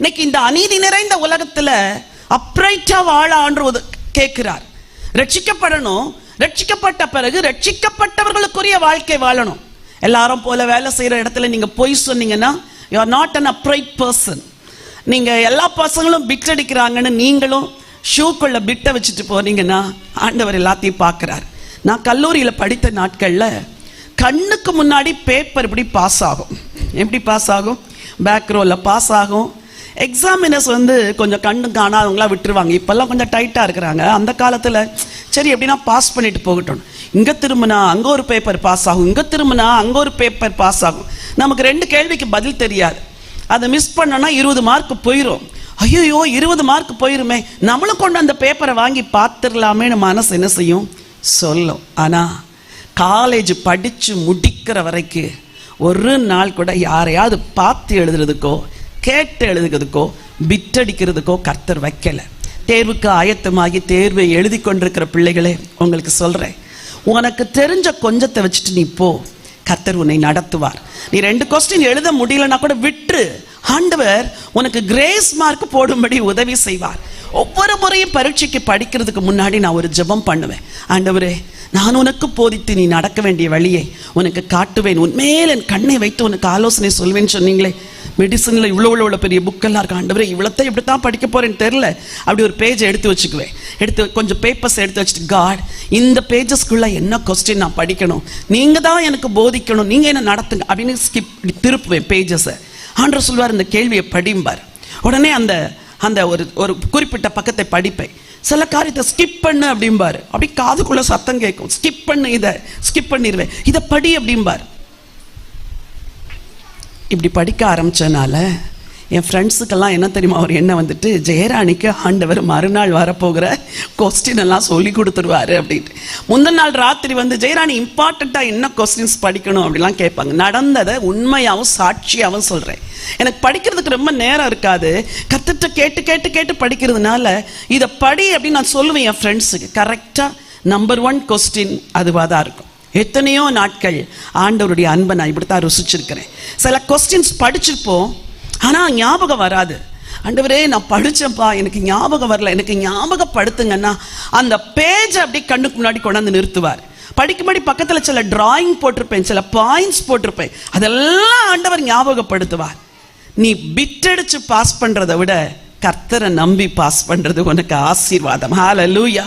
இன்னைக்கு இந்த அநீதி நிறைந்த உலகத்துல அப்ரைட்டா வாழ ஆண்டு கேட்கிறார். ரட்சிக்கப்படணும். ரட்சிக்கப்பட்ட பிறகு ரட்சிக்கப்பட்டவர்களுக்குரிய வாழ்க்கை வாழணும். எல்லாரும் போல வேலை செய்யற இடத்துல நீங்க பொய் சொன்னீங்கன்னா you are not an upright person நீங்க எல்லா பசங்களும் பிட் அடிக்கிறாங்கன்னு நீங்களும் ஷூக்குள்ள பிட்டை வச்சுட்டு போனீங்கன்னா ஆண்டவர் எல்லாத்தையும் பார்க்குறார். நான் கல்லூரியில் படித்த நாட்களில் கண்ணுக்கு முன்னாடி பேப்பர் இப்படி பாஸ் ஆகும். எப்படி பாஸ் ஆகும்? பேக் ரோவில் பாஸ் ஆகும். எக்ஸாமினர்ஸ் வந்து கொஞ்சம் கண்ணு காணாதவங்களாம் விட்டுருவாங்க. இப்போல்லாம் கொஞ்சம் டைட்டாக இருக்கிறாங்க. அந்த காலத்தில் சரி எப்படின்னா பாஸ் பண்ணிட்டு போகட்டும். இங்கே திரும்பினா அங்கே ஒரு பேப்பர் பாஸ் ஆகும். இங்கே திரும்பினா அங்கே ஒரு பேப்பர் பாஸ் ஆகும். நமக்கு ரெண்டு கேள்விக்கு பதில் தெரியாது. அதை மிஸ் பண்ணனா இருபது மார்க் போயிடும் ஐயோ இருபது மார்க் போயிருமே. நம்மளும் கொண்டு அந்த பேப்பரை வாங்கி பார்த்துடலாமேன்னு மனசு என்ன செய்யும்? சொல்லும். ஆனால் காலேஜ் படித்து முடிக்கிற வரைக்கும் ஒரு நாள் கூட யாரையாவது பார்த்து எழுதுறதுக்கோ கேட்டு எழுதுகிறதுக்கோ பிட்டடிக்கிறதுக்கோ கர்த்தர் வைக்கல. தேர்வுக்கு ஆயத்தமாகி தேர்வை எழுதி கொண்டிருக்கிற பிள்ளைகளே உங்களுக்கு சொல்றேன். உனக்கு தெரிஞ்ச கொஞ்சத்தை வச்சுட்டு நீ போ. கர்த்தர் உன்னை நடத்துவார். நீ ரெண்டு கொஸ்டின் எழுத முடியலன்னா கூட விட்டு ஆண்டவர் உனக்கு கிரேஸ் மார்க் போடும்படி உதவி செய்வார். ஒவ்வொரு முறையும் பரீட்சைக்கு படிக்கிறதுக்கு முன்னாடி நான் ஒரு ஜெபம் பண்ணுவேன். ஆண்டவரே நான் உனக்கு போதித்து நீ நடக்க வேண்டிய வழியை உனக்கு காட்டுவேன். உன்மேல் என் கண்ணை வைத்து உனக்கு ஆலோசனை சொல்வேன்னு சொன்னீங்களே. மெடிசனில் இவ்வளோ இவ்வளோ பெரிய புக்கெல்லாம் இருக்கு. ஆண்டவரே இவ்வளோத்தை இப்படி தான் படிக்க போகிறேன்னு தெரில அப்படி ஒரு பேஜை எடுத்து வச்சுக்குவேன். எடுத்து கொஞ்சம் பேப்பர்ஸ் எடுத்து வச்சுட்டு காட் இந்த பேஜஸ்க்குள்ளே என்ன கொஸ்டின் நான் படிக்கணும்? நீங்கள் தான் எனக்கு போதிக்கணும். நீங்கள் என்ன நடத்துங்க? அப்படின்னு ஸ்கிப் திருப்புவேன் பேஜஸை ஆண்டர் சொல்வார் இந்த கேள்வியை படிம்பார் உடனே அந்த அந்த ஒரு ஒரு குறிப்பிட்ட பக்கத்தை படிப்பேன். சில காரியத்தை ஸ்கிப் பண்ணு அப்படிம்பார். அப்படி காதுக்குள்ளே சத்தம் கேட்கும். ஸ்கிப் பண்ணு இதை ஸ்கிப் பண்ணிடுவேன் இதை படி அப்படிம்பார். இப்படி படிக்க ஆரம்பித்தனால என் ஃப்ரெண்ட்ஸுக்கெல்லாம் என்ன தெரியுமா அவர் என்ன வந்துட்டு ஜெயராணிக்கு ஆண்டவர் மறுநாள் வரப்போகிற கொஸ்டின் எல்லாம் சொல்லி கொடுத்துருவாரு அப்படின்ட்டு. முந்தின நாள் ராத்திரி வந்து ஜெயராணி இம்பார்ட்டண்ட்டாக என்ன கொஸ்டின்ஸ் படிக்கணும்? அப்படிலாம் கேட்பாங்க. நடந்ததை உண்மையாகவும் சாட்சியாகவும் சொல்கிறேன் எனக்கு படிக்கிறதுக்கு ரொம்ப நேரம் இருக்காது. கற்றுட்டு கேட்டு கேட்டு கேட்டு படிக்கிறதுனால இதை படி அப்படின்னு நான் சொல்லுவேன் என் ஃப்ரெண்ட்ஸுக்கு கரெக்டாக நம்பர் ஒன் கொஸ்டின் அதுவாக தான் இருக்கும். எத்தனையோ நாட்கள் ஆண்டவருடைய அன்பை நான் இப்படித்தான் ருசிச்சிருக்கிறேன். சில கொஸ்டின்ஸ் படிச்சிருப்போம் ஆனா ஞாபகம் வராது. ஆண்டவரே நான் படிச்சேன்ப்பா எனக்கு ஞாபகம் வரல எனக்கு ஞாபகப்படுத்துங்கன்னா அந்த பேஜ் அப்படி கண்ணுக்கு முன்னாடி கொண்டாந்து நிறுத்துவார். படிக்கும்படி பக்கத்தில் சில டிராயிங் போட்டிருப்பேன் சில பாயிண்ட்ஸ் போட்டிருப்பேன். அதெல்லாம் ஆண்டவர் ஞாபகப்படுத்துவார். நீ பிட்டடிச்சு பாஸ் பண்ணுறதை விட கர்த்தரை நம்பி பாஸ் பண்ணுறது உனக்கு ஆசீர்வாதம். ஹalleluya